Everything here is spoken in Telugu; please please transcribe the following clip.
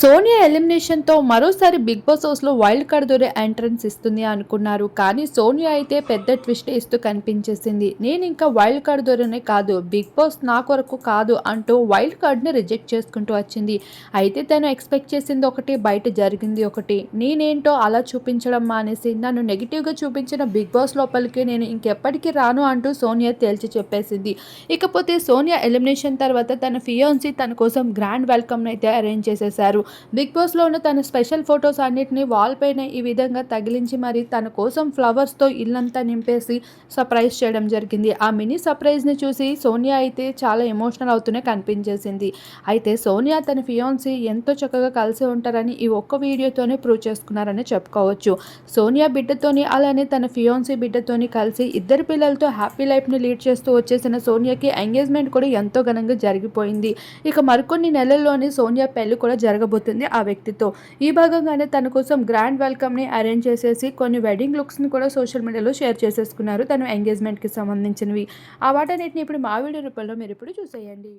సోనియా ఎలిమినేషన్తో మరోసారి బిగ్ బాస్ హౌస్లో వైల్డ్ కార్డ్ దొరే ఎంట్రన్స్ ఇస్తుంది అనుకున్నారు. కానీ సోనియా అయితే పెద్ద ట్విస్ట్ ఇస్తూ కనిపించేసింది. నేను ఇంకా వైల్డ్ కార్డ్ దొరనే కాదు బిగ్ బాస్ నా కొరకు కాదు అంటూ వైల్డ్ కార్డ్ని రిజెక్ట్ చేసుకుంటూ వచ్చింది. అయితే తను ఎక్స్పెక్ట్ చేసింది ఒకటి బయట జరిగింది ఒకటి. నేనేంటో అలా చూపించడం మానేసి నన్ను నెగిటివ్గా చూపించిన బిగ్ బాస్ లోపలికి నేను ఇంకెప్పటికీ రాను అంటూ సోనియా తేల్చి చెప్పేసింది. ఇకపోతే సోనియా ఎలిమినేషన్ తర్వాత తన ఫియోన్సీ తన కోసం గ్రాండ్ వెల్కమ్ అయితే అరేంజ్ చేసేశారు. బిగ్ బాస్లో ఉన్న తన స్పెషల్ ఫొటోస్ అన్నిటిని వాల్ పైన ఈ విధంగా తగిలించి మరి తన కోసం ఫ్లవర్స్తో ఇల్లంతా నింపేసి సర్ప్రైజ్ చేయడం జరిగింది. ఆ మినీ సర్ప్రైజ్ని చూసి సోనియా అయితే చాలా ఎమోషనల్ అవుతూనే కనిపించేసింది. అయితే సోనియా తన ఫియోన్సీ ఎంతో చక్కగా కలిసి ఉంటారని ఈ ఒక్క వీడియోతోనే ప్రూవ్ చేసుకున్నారని చెప్పుకోవచ్చు. సోనియా బిడ్డతోని అలానే తన ఫియోన్సీ బిడ్డతోని కలిసి ఇద్దరు పిల్లలతో హ్యాపీ లైఫ్ని లీడ్ చేస్తూ వచ్చేసిన సోనియాకి ఎంగేజ్మెంట్ కూడా ఎంతో ఘనంగా జరిగిపోయింది. ఇక మరికొన్ని నెలల్లోనే సోనియా పెళ్ళి కూడా జరగబోతుంది ఆ వ్యక్తితో. ఈ భాగంగానే తన కోసం గ్రాండ్ వెల్కమ్ని అరేంజ్ చేసేసి కొన్ని వెడ్డింగ్ లుక్స్ని కూడా సోషల్ మీడియాలో షేర్ చేసేసుకున్నారు. తను ఎంగేజ్మెంట్కి సంబంధించినవి. ఆ వాటన్నిటిని ఇప్పుడు మా వీడియో రూపంలో మీరు ఇప్పుడు చూసేయండి.